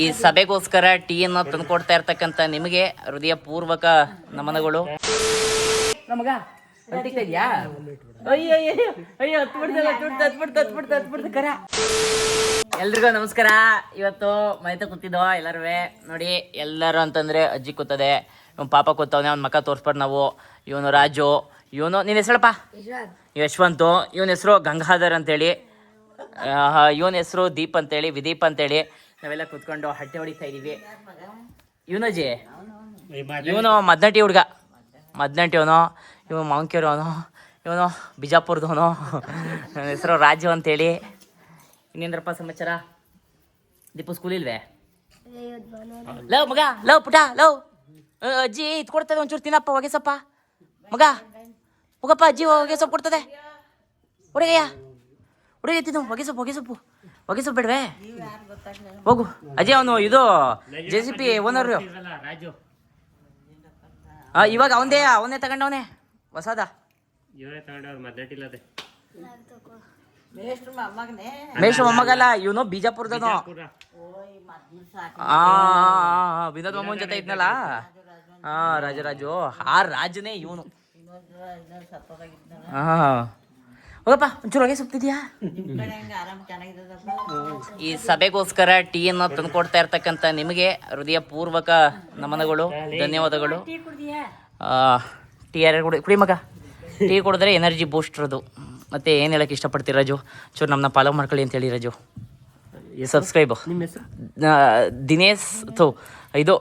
ಈ ಸಭೆಗೋಸ್ಕರ ಟೀಯನ್ನು ತಂದು ಕೊಡ್ತಾ ಇರ್ತಕ್ಕಂಥ ನಿಮಗೆ ಹೃದಯ ಪೂರ್ವಕ ನಮನಗಳು. ನಮಗ? ಎಲ್ರಿಗೂ ನಮಸ್ಕಾರ. ಇವತ್ತು ಮೈತ ಕೂತಿದ್ವ ಎಲ್ಲರೂ ನೋಡಿ ಎಲ್ಲರೂ ಅಂತಂದ್ರೆ ಅಜ್ಜಿ ಕೂತದೆ ಇವ್ನು ಪಾಪ ಕೂತವನೆ ಅವ್ನ ಮಕ್ಕ ತೋರಿಸ್ಬಾರ್ದು ನಾವು. ಇವನು ರಾಜು. ಇವನು ನಿನ್ನ ಹೆಸರಪ್ಪ? ಯಶವಂತು. ಇವನ ಹೆಸರು ಗಂಗಾಧರ್ ಅಂತೇಳಿ. ಇವನ ಹೆಸರು ದೀಪ್ ಅಂತೇಳಿ, ವಿದೀಪ್ ಅಂತೇಳಿ. ನಾವೆಲ್ಲ ಕುತ್ಕೊಂಡು ಹಟ್ಟೆ ಹೊಡಿತಾ ಇದೀವಿ. ಇವನಜಿ ಇವನು ಮದ್ನಟಿ ಹುಡುಗ. ಮದ್ನಟಿ ಅವನು ಇವನು ಮಾವಂಕಿಯರು ಅವನು, ಇವನು ಬಿಜಾಪುರದವನು. ನನ್ನ ಹೆಸರು ರಾಜು ಅಂತೇಳಿ. ಇನ್ನೇಂದ್ರಪ್ಪ ಸಮಾಚಾರ? ದೀಪು ಸ್ಕೂಲ್ ಇಲ್ವೇ? ಲವ್ ಮಗ, ಲವ್ ಪುಟ, ಲವ್. ಅಜ್ಜಿ, ಇದು ಕೊಡ್ತದೆ ಒಂಚೂರು ತಿನ್ನಪ್ಪ, ಹೊಗೆಸಪ್ಪ. ಮಗ, ಹೋಗಪ್ಪ, ಅಜ್ಜಿ ಹೊಗೆ ಸೊಪ್ಪು ಕೊಡ್ತದೆ ಹುಡುಗಯ್ಯ ಉರಿ ಎತ್ತಿದ ಹೊಗೆಸೊಪ್ಪು ಹೊಗೆಸೊಪ್ಪು ಹೊಗೆಸೊಪ್ಪು ಬೇಡವೆ. ಹೋಗು. ಅಜಯ್ ಅವನು ಇದು ಜೆ ಸಿ ಪಿ ಓನರ್ ಹಾಂ ಇವಾಗ ಅವನದೇ ಅವನೇ ತಗೊಂಡವನೇ. ಹೊಸದ. ಮೇಷ್ ಮೊಮ್ಮಗಲ್ಲ ಇವನು ಬಿಜಾಪುರದನು ಹಾ ವಿನೋದ್ ಮಾಮೂನ್ ಜೊತೆ ಇದ್ನಲ್ಲ? ಹಾ ರಾಜರಾಜು ಆ ರಾಜನೇ ಇವನು. ಹಾ ಹೋಗಪ್ಪ ಒಂಚೂರು ಹೊಗೆ ಈ ಸಭೆಗೋಸ್ಕರ ಟೀಯನ್ನು ತಂದು ಕೊಡ್ತಾ ಇರ್ತಕ್ಕಂಥ ನಿಮಗೆ ಹೃದಯ ಪೂರ್ವಕ ನಮನಗಳು ಧನ್ಯವಾದಗಳು. ಆ, ಟೀ ಯಾರು ಕುಡಿ ಕುಡಿ ಮಗ. ಟೀ ಕುಡಿದ್ರೆ ಎನರ್ಜಿ ಬೂಸ್ಟರ್ ಅದು. ಮತ್ತೆ ಏನು ಹೇಳಕ್ಕೆ ಇಷ್ಟಪಡ್ತೀರಿ ರಾಜು? ಚೂರು ನಮ್ಮನ್ನ ಫಾಲೋ ಮಾಡ್ಕೊಳ್ಳಿ ಅಂತ ಹೇಳಿ ರಾಜು. ಸಬ್ಸ್ಕ್ರೈಬ್ ನಿಮ್ಮ ಹೆಸರು? ದಿನೇಶ್ ಥೋ ಇದು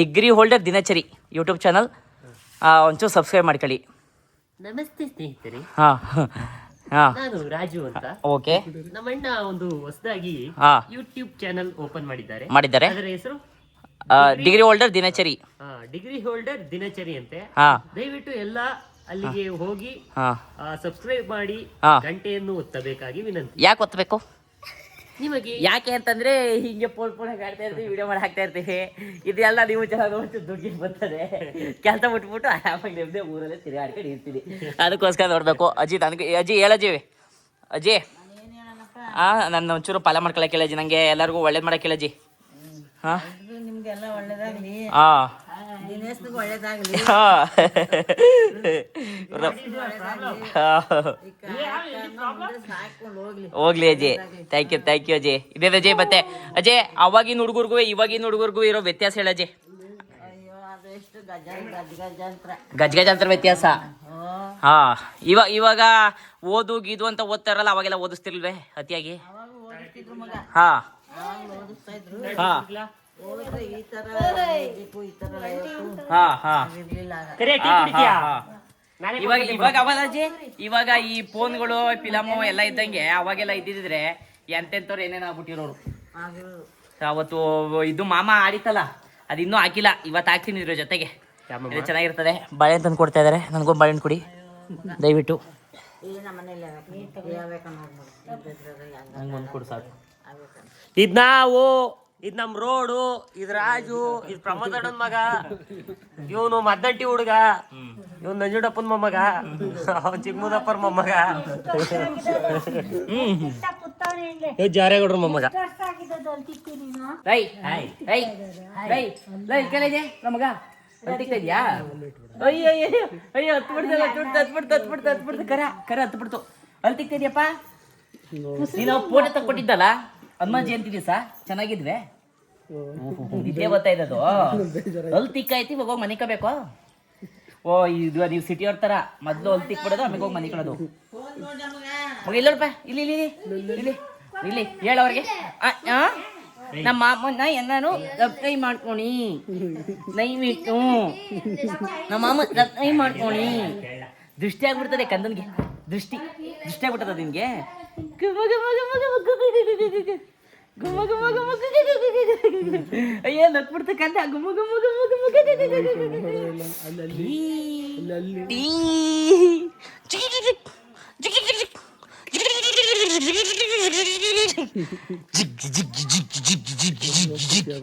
ಡಿಗ್ರಿ ಹೋಲ್ಡರ್ ದಿನಚರಿ ಯೂಟ್ಯೂಬ್ ಚಾನಲ್. ಒಂಚೂರು ಸಬ್ಸ್ಕ್ರೈಬ್ ಮಾಡ್ಕೊಳ್ಳಿ. ನಮಸ್ತೆ ಸ್ನೇಹಿತರೆ. ಹಾಂ ಹಾಂ. ನಾನು ರಾಜು ಅಂತ. ಓಕೆ. ನಮ್ಮಣ್ಣ ಒಂದು ಹೊಸದಾಗಿ ಹಾಂ. ಯೂಟ್ಯೂಬ್ ಚಾನೆಲ್ ಓಪನ್ ಮಾಡಿದ್ದಾರೆ. ಮಾಡಿದ್ದಾರೆ. ಅದರ ಹೆಸರು ಡಿಗ್ರಿ ಹೋಲ್ಡರ್ ದಿನಚರಿ. ಡಿಗ್ರಿ ಹೋಲ್ಡರ್ ದಿನಚರಿ ಅಂತೆ. ಹಾಂ. ದಯವಿಟ್ಟು ಎಲ್ಲ ಅಲ್ಲಿಗೆ ಹೋಗಿ ಹಾಂ. ಸಬ್ಸ್ಕ್ರೈಬ್ ಮಾಡಿ ಹಾ. ಗಂಟೆಯನ್ನು ಒತ್ತಬೇಕಾಗಿ ವಿನಂತಿ. ಯಾಕೆ ಒತ್ತಬೇಕು? ನಿಮಗೆ ಯಾಕೆ ಅಂತಂದ್ರೆ ಹಿಂಗೆ ಪೋಲ್ ಪೋಲ್ ಆಡ್ತಾ ಇರ್ತೀವಿ ವಿಡಿಯೋ ಮಾಡಿ ಹಾಕ್ತಾ ಇರ್ತೀವಿ. ಇದೆಲ್ಲ ನೀವು ಚೆನ್ನಾಗಿ ನೋಡ್ತೀವಿ ದುಡ್ಡಿಗೆ ಬರ್ತದೆ. ಕೆಲಸ ಬಿಟ್ಬಿಟ್ಟು ಆರಾಮಾಗಿ ನಿಮ್ಮದೇ ಊರಲ್ಲೇ ತಿರುಗಾಡ್ಕೊಂಡು ಇರ್ತೀನಿ ಅದಕ್ಕೋಸ್ಕರ ನೋಡ್ಬೇಕು. ಅಜಿ ನನಗೆ ಅಜ್ಜಿ ಹೇಳಜೀವಿ ಅಜ್ಜಿ. ಹಾ ನನ್ನ ಒಂಚೂರು ಪಾಲ ಮಾಡ್ಕೊಳಕ್ಕೆ ಅಜ್ಜಿ. ನಂಗೆ ಎಲ್ಲರಿಗೂ ಒಳ್ಳೇದ್ ಮಾಡಕ್ಕೆ ಅಜ್ಜಿ. ಹಾಂ? ನಿಮ್ಗೆಲ್ಲ ಒಳ್ಳೇದಾಗ್ಲಿ. ಹಾಂ ಒಳ್ಳೇದಾಗ್ಲಿ. ಹಾಂ. ಸಾಕೊಂಡು ಹೋಗ್ಲಿ. ಹೋಗ್ಲಿ ಅಜ್ಜಿ ಥ್ಯಾಂಕ್ ಯು ಥ್ಯಾಂಕ್ ಯು ಅಜಿ ಇದೇ ಅಜಯ್ ಮತ್ತೆ. ಅಜಯ್ ಅವಾಗಿನ ಹುಡುಗರ್ಗೂ ಇವಾಗಿನ ಹುಡುಗರ್ಗೂ ಇರೋ ವ್ಯತ್ಯಾಸ ಹೇಳ ಅಯ್ಯೋ ಅದು ಎಷ್ಟು ಗಜ ಗಜ ಗಜಾಂತರ ವ್ಯತ್ಯಾಸ. ಹಾ. ಇವಾಗ ಇವಾಗ ಓದು ಗೀದು ಅಂತ ಓದ್ತಾರಲ್ಲ ಅವಾಗೆಲ್ಲ ಓದಿಸ್ತಿರ್ಲ್ವೇ ಅತಿಯಾಗಿ? ಅವಾಗ ಓದಿಸ್ತಿದ್ರು ಮಗ. ಹಾ. ಹಾ. ಈ ತರ ಈ ತರ ಓದ್ಬೇಕು. ಹಾ ಹಾ. ಇರ್ಲಿಲ್ಲ. ಆಗ. ಕರೆ ಟೀ ಹಾ, ಕುಡಿತೀಯಾ? ಹಾ, ಹಾ. ಇವಾಗ ಇವಾಗ ಇವಾಗ ಈ ಫೋನ್ಗಳು ಫಿಲಮು ಎಲ್ಲ ಇದ್ದಂಗೆ ಅವಾಗೆಲ್ಲ ಇದ್ದಿದ್ರೆ ಎಂತೆಂಥವ್ರು ಏನೇನು ಆಗ್ಬಿಟ್ಟಿರೋರು. ಆಗಿರೋದು. ಅವತ್ತು ಇದು ಮಾಮ ಆಡಿತಲ್ಲ ಅದು ಇನ್ನೂ ಹಾಕಿಲ್ಲ. ಇವತ್ತು ಹಾಕ್ತೀನಿ ಇದ್ರ ಜೊತೆಗೆ. ಇದು ಚೆನ್ನಾಗಿರ್ತದೆ. ಬಳೆ ತಂದು ಕೊಡ್ತಾ ಇದಾರೆ. ನನಗೂ ಬಾಳೆಹಣ್ಣು ಕೊಡಿ. ದಯವಿಟ್ಟು. ಈ ಹಂಗ ನಂಗೊಂದು ಕೊಡು ಸಾಕು. ಇದ್ ನಾವು ಇದ್ ನಮ್ ರೋಡು ಇದ್ ರಾಜು ಇದ್ ಪ್ರಮೋದಣ್ಣನ್ ಮಗ ಇವನು ಮದ್ದಂಟಿ ಹುಡುಗ ಇವನು ನಂಜುಡಪ್ಪನ ಮೊಮ್ಮಗ ಅವನ್ ಚಿಕ್ಕಮುದಪ್ಪರ ಮೊಮ್ಮಗ. ಇವ್ ಜಾರೇಗೌಡ್ರ ಮೊಮ್ಮಗ. ರೈ ರೈ ರೈ ನಮಗ ಅಯ್ಯೋ ಅಯ್ಯೋ ಅಯ್ಯೋ ಹತ್ತು ಬಿಡ್ತಲ್ಲ ಹತ್ತು ಬಿಡ್ತು ಹತ್ತು ಬಿಡ್ತು ಹತ್ತು ಬಿಡ್ತು ಕರ ಕರ ಹತ್ತು ಬಿಡ್ತು ಅಲ್ಲಿ ತಿಕ್ತಿದ್ಯಪ್ಪ ನೀನು ಫೋಟೋ ತಕ್ಕೊಟ್ಟಿದ್ದಲ್ಲ? ಹನುಮಾನ್ ಜಯಂತಿ ದಿವಸ ಚೆನ್ನಾಗಿದ್ವೆ? ಇದೇ ಗೊತ್ತಾ ಇದ್ದದು ಅಲ್ಲಿ ತಿಕ್ಕೈತಿ ಇವಾಗ ಹೋಗಿ ಮನೆ ಕಬೇಕು ಓ ಇದು ನೀವು ಸಿಟಿ ಅವ್ರ ತರ ಮೊದ್ಲು ಅಲ್ಲಿ ತಿಕ್ಬಿಡೋದು ಆಮೇಲೆ ಹೋಗಿ ಮನೆ ಕಳೋದು. ಮಗ ಇಲ್ಲಿ ಇಲ್ಲಿ ಇಲ್ಲಿ ಇಲ್ಲಿ ಹೇಳವ್ರಿಗೆ ನಮ್ಮ ಅಮ್ಮನ ಎಲ್ಲಾನು ಸಬ್ಸ್ಕ್ರೈ ಮಾಡ್ಕೊಣಿ. ದಯವಿಟ್ಟು ನಮ್ಮ ಅಮ್ಮ ಸಬ್ಸ್ಕ್ರೈ ಮಾಡ್ಕೊಣಿ. ದೃಷ್ಟಿ ಆಗ್ಬಿಡ್ತದೆ ಕಂದನ್ಗೆ. ದೃಷ್ಟಿ ದೃಷ್ಟಿ ಆಗ್ಬಿಡ್ತದ ನಿನ್ಗೆ. അയ്യോ നക്പുറത്ത് കണ്ട ഗുമ ഗുമ ഗുമ ഗുമ ജിഗ് ജിഗ് ജിഗ് ജിഗ് ജിഗ്